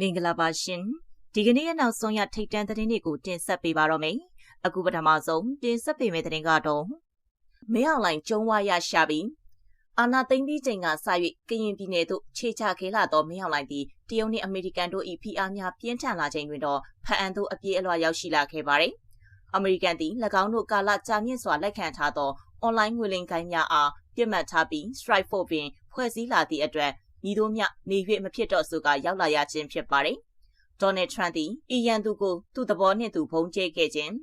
မင်္ဂလာပါရှင်ဒီကနေ့ရဲ့နောက်ဆုံးရထိတ်တန့်သတင်းတွေကိုတင်ဆက်ပေးပါတော့မယ်အခုပထမဆုံးတင်ဆက်ပေးမယ့်သတင်းကတော့မင်းအောင်လိုင်ကျုံးဝရရှာပြီးအာနာသိမ့်ပြီးချိန်ကစ၍ကရင်ပြည်နယ်သို့ခြေချခဲလာသောမင်းအောင်လိုင်သည်တရုတ်နှင့်အမေရိကန်တို့၏ဖိအားများပြင်းထန်လာချိန်တွင်တော့ဖအံသို့အပြေးအလွှာရောက်ရှိလာခဲ့ပါသည်အမေရိကန်သည်၎င်းတို့ကာလကြာမြင့်စွာလက်ခံထားသောအွန်လိုင်းငွေလိမ်ကိုင်းများအားပြစ်မှတ်ထားပြီး strike for ပင်ဖွဲ့စည်းလာသည့်အတွက် ညီတို့မြနေ၍မဖြစ်တော့ဆိုကရောက်လာရခြင်းဖြစ်ပါတယ်။ဒေါ်နယ်ထရန့်သည်အီရန်သူကိုသူ့သဘောနှင့်သူဖုံးကျဲခဲ့ခြင်း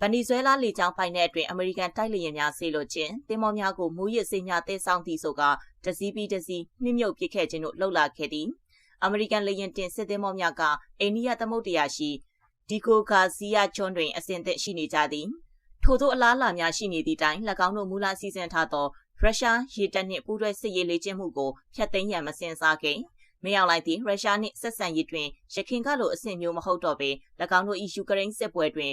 ဗနီဇွဲလားလေကြောင်းပိုင်တဲ့အတွင်အမေရိကန်တိုက်လေယာဉ်များဆေးလို့ခြင်းတင်မောများကိုမူရစ်စေးများတဲဆောင်သည့်ဆိုကတစည်းပြီးတစည်းနှိမ့်မြုပ်ပစ်ခဲ့ခြင်းတို့လှုပ်လာခဲ့သည်အမေရိကန်လေယာဉ်တင်စစ်သည်မောများကအိန္ဒိယသမုဒ္ဒရာရှိဒီကိုဂါစီယာကျွန်းတွင်အစဉ်သက်ရှိနေကြသည်ထို့သောအလားအလာများရှိနေသည့်တိုင်၎င်းတို့မူလစီစဉ်ထားသော ရုရှားရေတပ်နှင့်ပူးတွဲစစ်ရေးလေ့ကျင့်မှုကိုဖျက်သိမ်းရန်မစင်စားခင်မရောက်လိုက်သည့်ရုရှားနှင့်ဆက်ဆံရေးတွင်ရခိုင်ကလိုအဆင့်မျိုးမဟုတ်တော့ပေ၎င်းတို့၏ယူကရိန်းစစ်ပွဲတွင်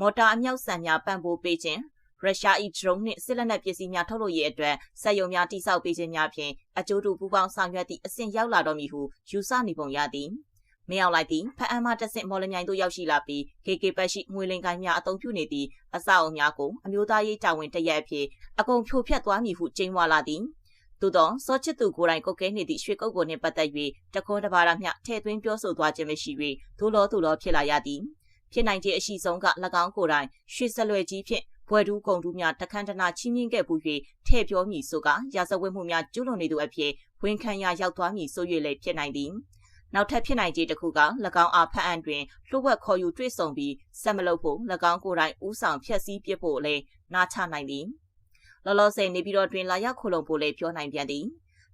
မော်တာအမြောက်ဆန်များပံ့ပိုးပေးခြင်းရုရှား၏ဒရုန်းနှင့်စစ်လက်နက်ပစ္စည်းများထုတ်လုပ်ရေးအတွက်စက်ရုံများတိစောက်ပေးခြင်းများဖြင့်အကျိုးတူပူးပေါင်းဆောင်ရွက်သည့်အဆင့်ရောက်လာတော့မည်ဟုယူဆနေပုံရသည်။ မင်းအောင်လိုက်သည်ဖအံမတဆင့်မော်လမြိုင်သို့ရောက်ရှိလာပြီး KK ပတ်ရှိငွေလင်ကိုင်းများအုံပြုနေသည့်အဆောက်အုံများကိုအမျိုးသားရေးတာဝန်တရက်အဖြစ်အကုန်ဖြိုဖျက်သွားမည်ဟုကြေညာလာသည်သို့သောစောချစ်သူကိုယ်တိုင်ကုတ်ကဲနေသည့်ရွှေကုတ်ကိုနှင့်ပတ်သက်၍တကွန်းတပါးရမျှထဲ့သွင်းပြောဆိုသွားခြင်းမရှိ၍ဒို့လောဒို့လောဖြစ်လာရသည်ဖြစ်နိုင်ခြင်းအရှိဆုံးက၎င်းကိုယ်တိုင်ရွှေစလွယ်ကြီးဖြင့်ဘွယ်တူးကုံတူးများတခန်းတနာချင်းမြင့်ခဲ့ပူ၍ထဲ့ပြောမည်ဆိုကရာဇဝတ်မှုများကျူးလွန်နေသူအဖြစ်ဝန်ခံရရောက်သွားမည်ဆို၍လည်းဖြစ်နိုင်သည် နောက်ထပ်ဖြစ်နိုင်ခြေတစ်ခုက၎င်းအားဖတ်အံ့တွင်လှုပ်ဝက်ခေါ်ယူတွေ့ဆုံပြီးဆက်မလုပ်ဖို့၎င်းကိုယ်တိုင်ဥဆောင်ဖြက်စီးပစ်ဖို့လည်းနားချနိုင်သည်လောလောဆယ်နေပြီးတော့တွင်လာရောက်ခိုလုံဖို့လည်းပြောနိုင်ပြန်သည်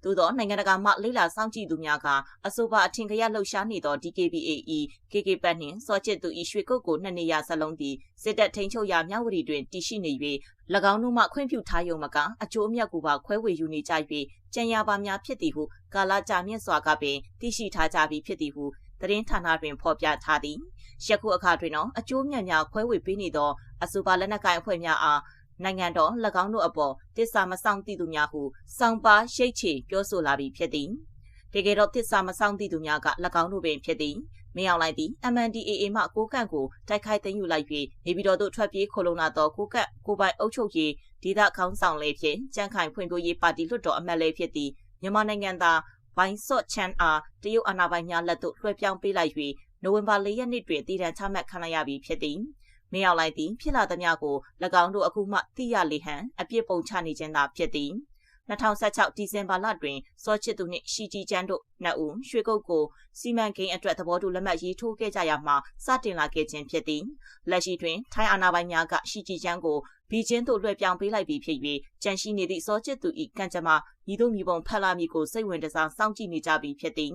သို့သောနိုင်ငံတကာမှလိလာစောင့်ကြည့်သူများကအဆိုပါအထင်ကရလှုပ်ရှားနေသော DKBAE KK ပတ်နှင့်စောချစ်သူ၏ရွှေကုတ်ကိုနှစ်နေရစလုံးသည်စစ်တပ်ထိန်ချုပ်ရာမြဝတီတွင်တည်ရှိနေ၍၎င်းတို့မှခွင့်ပြုထားရုံမကအကျိုးအမြတ်ကိုပါခွဲဝေယူနေကြ၍ကြံရပါများဖြစ်သည်ဟုကာလာကြာမြင့်စွာကပင်သိရှိထားကြပြီးဖြစ်သည်ဟုသတင်းဌာနတွင်ဖော်ပြထားသည်ယခုအခါတွင်တော့အကျိုးမြတ်များခွဲဝေပေးနေသောအဆိုပါလက်နက်ကိုင်အဖွဲ့များအား နိုင်ငံတော်၎င်းတို့အပေါ်တစ္ဆာမဆောင်တည်သူများဟုစောင့်ပါရှိတ်ချေပြောဆိုလာပြီးဖြစ်သည်တကယ်တော့တစ္ဆာမဆောင်တည်သူများက၎င်းတို့ပင်ဖြစ်သည်မင်းအောင်လိုက်သည် MNDAA မှကိုကန့်ကိုတိုက်ခိုက်သိမ်းယူလိုက်၍နေပြည်တော်သို့ထွက်ပြေးခိုလုံလာသောကိုကန့်ကိုပိုင်အုပ်ချုပ်ရေးဒေသခေါင်းဆောင်လေးဖြင့်ကြန့်ခိုင်ဖွံ့ဖြိုးရေးပါတီလွှတ်တော်အမတ်လေးဖြစ်သည့်မြန်မာနိုင်ငံသားဘိုင်းဆော့ချန်အားတရုတ်အာဏာပိုင်များလက်သို့လွှဲပြောင်းပေးလိုက်၍နိုဝင်ဘာ၄ရက်နေ့တွင်တည်တံချမှတ်ခံလိုက်ရပြီးဖြစ်သည် မင်းအောင်လိုက်သည်ဖြစ်လာသမျှကို၎င်းတို့အခုမှသိရလေဟန်အပြစ်ပုံချနေခြင်းသာဖြစ်သည်2016ဒီဇင်ဘာလတွင်စောချစ်သူနှင့်ရှီဂျီကျန်းတို့နှစ်ဦးရွှေကုတ်ကိုစီမံကိန်းအတွက်သဘောတူလက်မှတ်ရေးထိုးခဲ့ကြရမှာစတင်လာခဲ့ခြင်းဖြစ်သည်လက်ရှိတွင်ထိုင်းအာဏာပိုင်များကရှီဂျီကျန်းကိုဘီကျင်းသို့လွှဲပြောင်းပေးလိုက်ပြီးဖြစ်၍ကြန့်ရှိနေသည့်စောချစ်သူ၏ကံကြမ္မာညီတို့ညီပုံဖက်လာမည်ကိုစိတ်ဝင်စားစောင့်ကြည့်နေကြပြီးဖြစ်သည်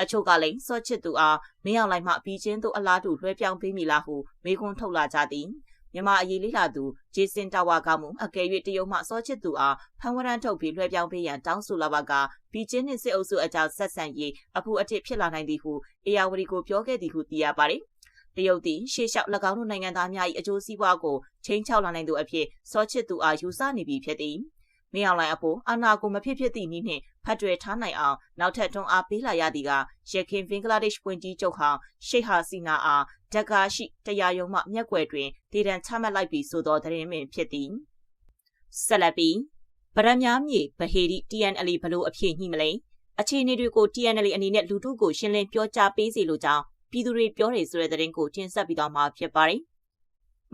အချို့ကလည်းစောချစ်သူအားမင်းအောင်လိုက်မှဘီချင်းတို့အလားတူလွှဲပြောင်းပေးမိလားဟုမေးခွန်းထုတ်လာကြသည်မြန်မာအရေးလေးလာသူဂျေစင်တာဝါကမှုအကယ်၍တရုတ်မှစောချစ်သူအားဖန်ဝရန်ထုတ်ပြီးလွှဲပြောင်းပေးရန်တောင်းဆိုလာပါကဘီချင်းနှင့်စစ်အုပ်စုအကြောင်းဆက်ဆံရေးအဖူအထစ်ဖြစ်လာနိုင်သည်ဟုအေယာဝတီကိုပြောခဲ့သည်ဟုသိရပါတယ်တရုတ်သည်ရှေ့လျှောက်၎င်းတို့နိုင်ငံသားများ၏အကျိုးစီးပွားကိုချိန်ချောက်လာနိုင်သူအဖြစ်စောချစ်သူအားယူဆနေပြီဖြစ်သည်။ မင်းအောင်လှိုင်အဖို့အာနာကိုမဖြစ်ဖြစ်သည့်နည်းနှင့်ဖတ်တွယ်ထားနိုင်အောင်နောက်ထပ်တွန်းအားပေးလာရသည်ကရခင်ဘင်္ဂလားဒေ့ရှ်ဝန်ကြီးချုပ်ဟောင်းရှိတ်ဟာစီနာအားဒက္ကာရှိတရားရုံးမှမျက်ွယ်တွင်ဒေတံချမှတ်လိုက်ပြီးဆိုသောသတင်းပင်ဖြစ်သည်ဆက်လက်ပြီးဗရမ ्या မြေဗဟေရီ TNL ဘလို့အဖြစ်ညှိမလဲအခြေအနေတွေကို TNL အနေနဲ့လူထုကိုရှင်းလင်းပြောကြားပေးစီလိုကြောင်းပြည်သူတွေပြောနေဆိုတဲ့သတင်းကိုတင်ဆက်ပြီးတော့မှာဖြစ်ပါတယ်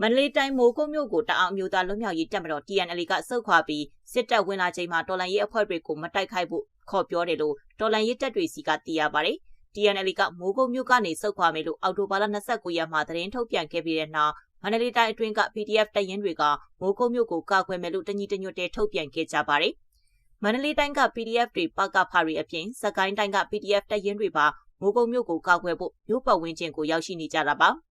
မန္တလေးတိုင်းမိုးကုတ်မြို့ကိုတအောင်မျိုးသားလွတ်မြောက်ရေးတပ်မတော် TNL ကစုတ်ခွာပြီးစစ်တပ်ဝင်လာချိန်မှာတော်လန်ရေးအဖွဲ့တွေကိုမတိုက်ခိုက်ဖို့ခေါ်ပြောတယ်လို့တော်လန်ရေးတပ်တွေစီကသိရပါတယ်။ TNL ကမိုးကုတ်မြို့ကနေစုတ်ခွာမယ်လို့အော်တိုဘာလ29ရက်မှာသတင်းထုတ်ပြန်ခဲ့ပြီးတဲ့နောက်မန္တလေးတိုင်းအတွင်းက PDF တပ်ရင်းတွေကမိုးကုတ်မြို့ကိုကာကွယ်မယ်လို့တညီတညွတ်တည်းထုတ်ပြန်ခဲ့ကြပါတယ်။မန္တလေးတိုင်းက PDF တွေပကဖာတွေအပြင်စကိုင်းတိုင်းက PDF တပ်ရင်းတွေပါမိုးကုတ်မြို့ကိုကာကွယ်ဖို့မြို့ပတ်ဝန်းကျင်ကိုရောက်ရှိနေကြတာပါ။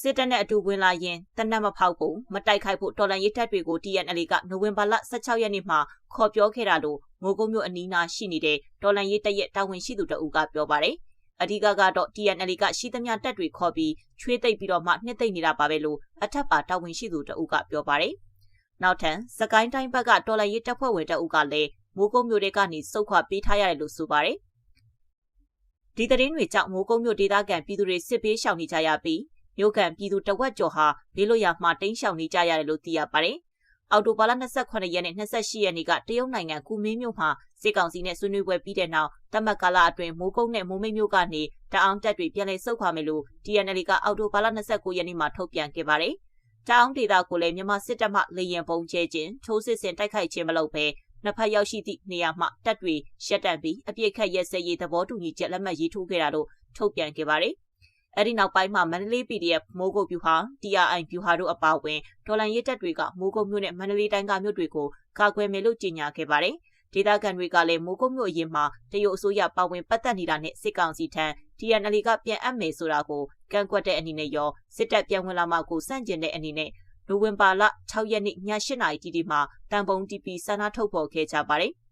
စစ်တပ်နဲ့အတူဝင်လာရင်တနက်မဖောက်ဖို့မတိုက်ခိုက်ဖို့တော်လန်ရေးတပ်တွေကို TNL ကနိုဝင်ဘာလ16ရက်နေ့မှာခေါ်ပြောခဲ့တာလို့မိုးကုတ်မြို့အနီးနားရှိနေတဲ့တော်လန်ရေးတပ်ရဲ့တာဝန်ရှိသူတအူးကပြောပါတယ်။အဓိကကတော့ TNL ကရှိသမျှတပ်တွေခေါ်ပြီးချွေးသိပ်ပြီးတော့မှနှစ်သိမ့်နေတာပါပဲလို့အထက်ပါတာဝန်ရှိသူတအူးကပြောပါတယ်။နောက်ထပ်စကိုင်းတိုင်းဘက်ကတော်လန်ရေးတပ်ဖွဲ့ဝင်တအူးကလည်းမိုးကုတ်မြို့တွေကနေစုတ်ခွာပေးထားရတယ်လို့ဆိုပါတယ်။ဒီသတင်းတွေကြောင့်မိုးကုတ်မြို့ဒေသခံပြည်သူတွေစစ်ပေးရှောင်နေကြရပြီး မြို့ကန်ပြည်သူတဝက်ကျော်ဟာဘေးလွတ်ရာမှာတိမ်းရှောင်နေကြရတယ်လို့သိရပါတယ်။အော်တိုဘာလ28ရက်နဲ့28ရက်နေ့ကတရုတ်နိုင်ငံကူမင်းမြို့မှာစစ်ကောင်စီနဲ့ဆွေးနွေးပွဲပြီးတဲ့နောက်တမတ်ကာလအတွင်းမိုးကုတ်နဲ့မိုးမိတ်မြို့ကနေတအောင်တက်တွေပြန်လည်ဆုတ်ခွာမယ်လို့ TNL ကအော်တိုဘာလ29ရက်နေ့မှာထုတ်ပြန်ခဲ့ပါတယ်။တအောင်ဒေတာကိုလည်းမြန်မာစစ်တပ်မှလေရင်ပုံကျဲခြင်းထိုးစစ်ဆင်တိုက်ခိုက်ခြင်းမလုပ်ဘဲနှစ်ဖက်ရောက်ရှိသည့်နေရာမှတပ်တွေရှက်တန့်ပြီးအပြစ်ခတ်ရဲစဲရေးသဘောတူညီချက်လက်မှတ်ရေးထိုးခဲ့တာလို့ထုတ်ပြန်ခဲ့ပါတယ်။ အဲဒီနောက်ပိုင်းမှာမန္တလေး PDF မိုးကုတ်ပြူဟာ TRI ပြူဟာတို့အပါအဝင်ဒေါ်လန်ရဲတပ်တွေကမိုးကုတ်မြို့နဲ့မန္တလေးတိုင်းကမြို့တွေကိုကာကွယ်မယ်လို့ကြေညာခဲ့ပါတယ်။ဒေသခံတွေကလည်းမိုးကုတ်မြို့အရင်မှာတရုတ်အစိုးရပါဝင်ပတ်သက်နေတာနဲ့စစ်ကောင်စီထံ TNL ကပြန်အပ်မယ်ဆိုတာကိုကန့်ကွက်တဲ့အနေနဲ့ရောစစ်တပ်ပြန်ဝင်လာမှကိုစန့်ကျင်တဲ့အနေနဲ့နိုဝင်ဘာလ6ရက်နေ့ည8နာရီတီတီမှာတန်ပုံ TP ဆန္ဒထုတ်ဖော်ခဲ့ကြပါတယ်။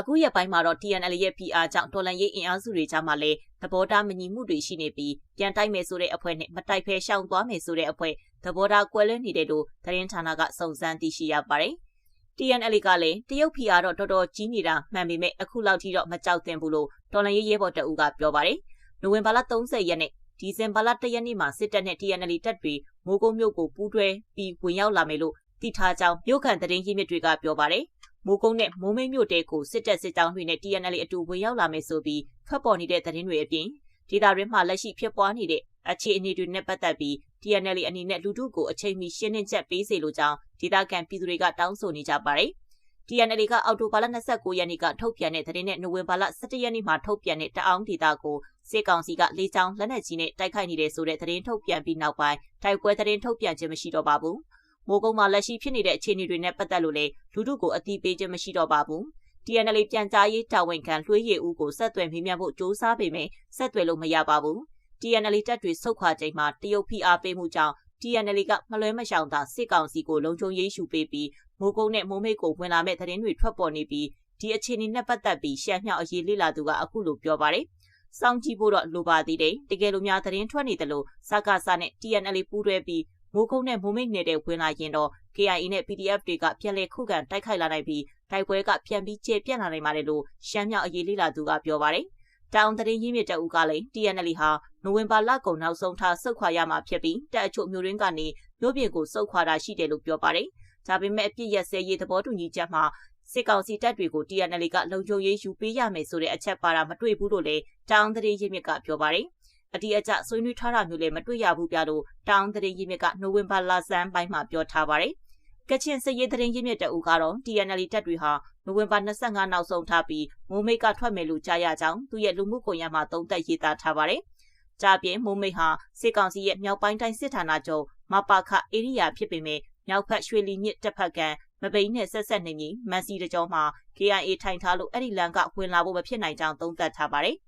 အခုရက်ပိုင်းမှာတော့ TNL ရဲ့ PR ကြောင့်တော်လန်ရေးအင်အားစုတွေကြားမှာလည်းသဘောထားမညီမှုတွေရှိနေပြီးပြန်တိုက်မယ်ဆိုတဲ့အဖွဲ့နဲ့မတိုက်ဖဲရှောင်သွားမယ်ဆိုတဲ့အဖွဲ့သဘောထားကွဲလွဲနေတယ်လို့သတင်းဌာနကစုံစမ်းသိရှိရပါတယ်။ TNL ကလည်းတရုတ် PR တော့တော်တော်ကြီးနေတာမှန်ပေမဲ့အခုလောက်ထိတော့မကြောက်သင့်ဘူးလို့တော်လန်ရေးရဲဘော်တအူးကပြောပါတယ်။နိုဝင်ဘာလ30ရက်နေ့ဒီဇင်ဘာလ၁ရက်နေ့မှာစစ်တပ်နဲ့ TNL တပ်တွေမိုးကုတ်မြို့ကိုပူးတွဲပြီးဝင်ရောက်လာမယ်လို့သိထားကြောင်းမြို့ခံသတင်းရင်းမြစ်တွေကပြောပါတယ်။ မိုးကုတ်နဲ့မိုးမိတ်မြို့တဲကိုစစ်တပ်စစ်ကြောင်းတွေနဲ့ TNL အတူဝင်ရောက်လာမယ်ဆိုပြီးဖတ်ပေါ်နေတဲ့သတင်းတွေအပြင်ဒေသတွင်းမှာလက်ရှိဖြစ်ပွားနေတဲ့အခြေအနေတွေနဲ့ပတ်သက်ပြီး TNL အနေနဲ့လူထုကိုအချိန်မီရှင်းလင်းချက်ပေးစေလိုကြောင်းဒေသခံပြည်သူတွေကတောင်းဆိုနေကြပါတယ်။ TNL ကအောက်တိုဘာလ29ရက်နေ့ကထုတ်ပြန်တဲ့သတင်းနဲ့နိုဝင်ဘာလ17ရက်နေ့မှာထုတ်ပြန်တဲ့တအောင်းဒေတာကိုစစ်ကောင်စီကလေးချောင်းလက်နက်ကြီးနဲ့တိုက်ခိုက်နေတဲ့ဆိုတဲ့သတင်းထုတ်ပြန်ပြီးနောက်ပိုင်းတိုက်ပွဲသတင်းထုတ်ပြန်ခြင်းမရှိတော့ပါဘူး။ မိုးကုံမှာလက်ရှိဖြစ်နေတဲ့အခြေအနေတွေနဲ့ပတ်သက်လို့လည်းလူထုကိုအတိပေးခြင်းမရှိတော့ပါဘူး။ TNL ပြန်ကြားရေးတာဝန်ခံလွှေးရည်ဦးကိုဆက်သွယ်မေးမြန်းဖို့စ조사ပေမဲ့ဆက်သွယ်လို့မရပါဘူး။ TNL တပ်တွေဆုတ်ခွာချိန်မှာတရုတ် PR ပေးမှုကြောင့် TNL ကမလွဲမရှောင်သာစစ်ကောင်စီကိုလုံခြုံရေးယူပေးပြီးမိုးကုံနဲ့မိုးမိတ်ကိုဝင်လာမဲ့သတင်းတွေထွက်ပေါ်နေပြီးဒီအခြေအနေနဲ့ပတ်သက်ပြီးရှမ်းမြောက်အရေးလေ့လာသူကအခုလိုပြောပါတယ်။စောင့်ကြည့်ဖို့တော့လိုပါသေးတယ်တကယ်လို့များသတင်းထွက်နေတယ်လို့စကားစနဲ့ TNL ပူးတွဲပြီး မိုးကုန်းနဲ့မိုးမိတ်နေတဲ့ဝင်လာရင်တော့ KIA နဲ့ PDF တွေကပြန်လည်ခုခံတိုက်ခိုက်လာနိုင်ပြီးတိုက်ပွဲကပြန်ပြီးကျေပြန့်လာနိုင်ပါတယ်လို့ရှမ်းမြောက်အရေးလေးလာသူကပြောပါတယ်။တောင်တရင်ရင်းမြစ်တအူကလည်း TNL ဟာနိုဝင်ဘာလကုန်နောက်ဆုံးထားစုတ်ခွာရမှာဖြစ်ပြီးတပ်အချို့မျိုးရင်းကနေမြို့ပြင်ကိုစုတ်ခွာတာရှိတယ်လို့ပြောပါတယ်။ဒါပေမဲ့အပြစ်ရစဲရေးသဘောတူညီချက်မှာစစ်ကောင်စီတပ်တွေကို TNL ကလုံခြုံရေးယူပေးရမယ်ဆိုတဲ့အချက်ပါတာမတွေ့ဘူးလို့လည်းတောင်တရေရင်းမြစ်ကပြောပါတယ်။ အတီးအကျဆွေးနွေးထားတာမျိုးလည်းမတွေ့ရဘူးပြလို့တောင်တရေရင်းမြစ်ကနိုဝင်ဘာလဆန်းပိုင်းမှာပြောထားပါတယ်။ကချင်စရေးသတင်းရင်းမြစ်တအူကတော့ TNL တပ်တွေဟာနိုဝင်ဘာ25နောက်ဆုံးထားပြီးမိုးမိတ်ကထွက်မယ်လို့ကြားရကြောင်းသူရဲ့လူမှုကွန်ရက်မှာသုံးသပ်ရေးသားထားပါတယ်။ကြပြင်းမိုးမိတ်ဟာစစ်ကောင်စီရဲ့မြောက်ပိုင်းတိုင်းစစ်ဌာနချုပ်မပါခဧရိယာဖြစ်ပေမဲ့မြောက်ဖက်ရွှေလီမြစ်တပ်ဖက်ကမပိန်းနဲ့ဆက်ဆက်နေပြီးမန်စီတကြောမှာ KIA ထိုင်ထားလို့အဲ့ဒီလန်ကဝင်လာဖို့မဖြစ်နိုင်ကြောင်းသုံးသပ်ထားပါတယ်။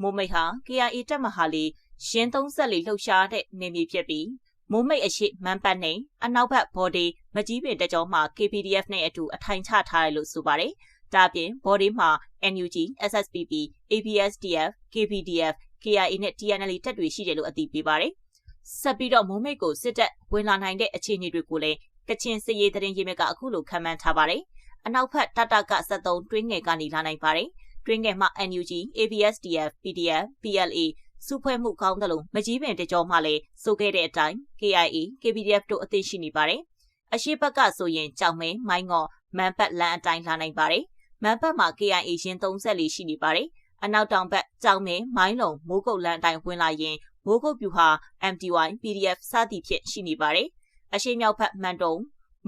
မိုးမိတ်ဟာ KIA တပ်မဟာလေးရှင်း34လှုပ်ရှားတဲ့နေမြေဖြစ်ပြီးမိုးမိတ်အရှိမန်ပတ်နဲ့အနောက်ဘက်ဘော်ဒီမကြီးပင်တကြောမှာ KPDF နဲ့အတူအထိုင်ချထားတယ်လို့ဆိုပါတယ်။ဒါပြင်ဘော်ဒီမှာ NUG, SSPP, ABSDF, KPDF, KIA နဲ့ TNL တပ်တွေရှိတယ်လို့အသိပေးပါတယ်။ဆက်ပြီးတော့မိုးမိတ်ကိုစစ်တပ်ဝင်လာနိုင်တဲ့အခြေအနေတွေကိုလည်းကချင်စစ်ရေးသတင်းရင်းမြစ်ကအခုလိုခန့်မှန်းထားပါတယ်။အနောက်ဘက်တတက73တွင်းငယ်ကနေလာနိုင်ပါတယ်။ တွင်းငယ်မှာ NUG, ABSDF, PDF, PLA စုဖွဲ့မှုကောင်းတယ်လို့မကြီးပင်တကြောမှလည်းဆိုခဲ့တဲ့အတိုင်း KIA, KPDF တို့အသိရှိနေပါတယ်။အရှိဘက်ကဆိုရင်ကြောင်မဲမိုင်းငေါ်မန်ပတ်လန်အတိုင်းလာနိုင်ပါတယ်။မန်ပတ်မှာ KIA ရင်34ရှိနေပါတယ်။အနောက်တောင်ဘက်ကြောင်မဲမိုင်းလုံမိုးကုတ်လန်အတိုင်းဝင်လာရင်မိုးကုတ်ပြူဟာ MTY, PDF စသည်ဖြင့်ရှိနေပါတယ်။အရှိမြောက်ဘက်မန်တုံ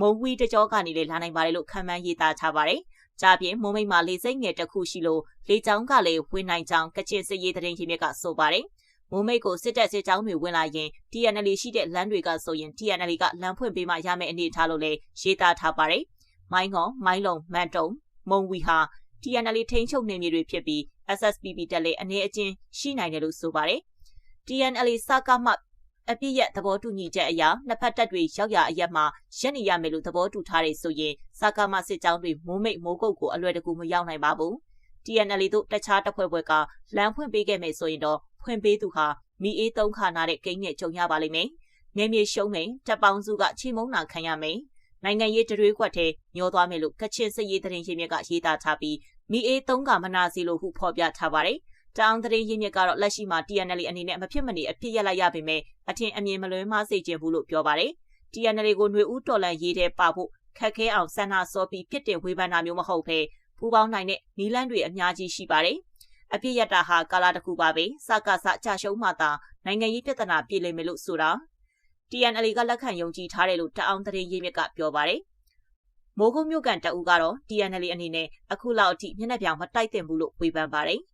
မုံဝီတကြောကနေလေလာနိုင်ပါတယ်လို့ခံမှန်းရေးသားထားပါတယ်။ ကြပြင်မုံမိတ်မှာလေစိတ်ငယ်တစ်ခုရှိလို့လေချောင်းကလည်းဝင်နိုင်ကြောင်းကချင်စစ်ရေးသတင်းရင်းမြစ်ကဆိုပါတယ်။မုံမိတ်ကိုစစ်တပ်စစ်ကြောင်းတွေဝင်လာရင် TNL ရှိတဲ့လမ်းတွေကဆိုရင် TNL ကလမ်းဖွင့်ပေးမှရမယ့်အနေအထားလို့လည်းရေးသားထားပါတယ်။မိုင်းငေါမိုင်းလုံမန်တုံမုံဝီဟာ TNL ထိန်းချုပ်နေမြေတွေဖြစ်ပြီး SSPP တက်လေအနေအချင်းရှိနိုင်တယ်လို့ဆိုပါတယ်။ TNL စကားမှ အပြည့်ရဲ့သဘောတူညီချက်အရနှစ်ဖက်တပ်တွေရောက်ရအရက်မှာရက်နေရမယ်လို့သဘောတူထားတယ်ဆိုရင်စကားမစစ်ကြောင်းတွေမိုးမိတ်မိုးကုတ်ကိုအလွယ်တကူမရောက်နိုင်ပါဘူး။ TNL တို့တခြားတပ်ဖွဲ့ဘက်ကလမ်းဖွင့်ပေးခဲ့မယ်ဆိုရင်တော့ဖွင့်ပေးသူဟာမိအေးသုံးခါနာတဲ့ကိန်းနဲ့ကြုံရပါလိမ့်မယ်။နေမြေရှုံးမယ်တပ်ပေါင်းစုကချီမုံနာခံရမယ်။နိုင်ငံရေးတရွေးခွက်ထဲညောသွားမယ်လို့ကချင်စစ်ရေးသတင်းရင်းမြစ်ကရေးသားထားပြီးမိအေးသုံးကမနာစီလို့ဟုဖော်ပြထားပါတယ်။။ တောင်သတင်းရင်းမြစ်ကတော့လက်ရှိမှာ TNL အနေနဲ့မဖြစ်မနေအပြစ်ရက်လိုက်ရပေမဲ့အထင်အမြင်မလွဲမှားစေခြင်းဘူးလို့ပြောပါတယ်။ TNL ကိုຫນွေဦးတော်လန်ရေးတဲ့ပါဖို့ခက်ခဲအောင်ဆန္ဒစောပြီးပြစ်တင်ဝေဖန်တာမျိုးမဟုတ်ဘဲပူပေါင်းနိုင်တဲ့နီလန်းတွေအများကြီးရှိပါတယ်။အပြစ်ရတာဟာကာလာတစ်ခုပါပဲစကားစကြရှုံးမှသာနိုင်ငံရေးပြဿနာပြေလည်မယ်လို့ဆိုတာ TNL ကလက်ခံယုံကြည်ထားတယ်လို့တအောင်သတင်းရေးမြစ်ကပြောပါတယ်။မိုးကုတ်မြို့ကန်တအူကတော့ TNL အနေနဲ့အခုလောက်အထိမျက်နှာပြောင်မတိုက်တင်ဘူးလို့ဝေဖန်ပါတယ်။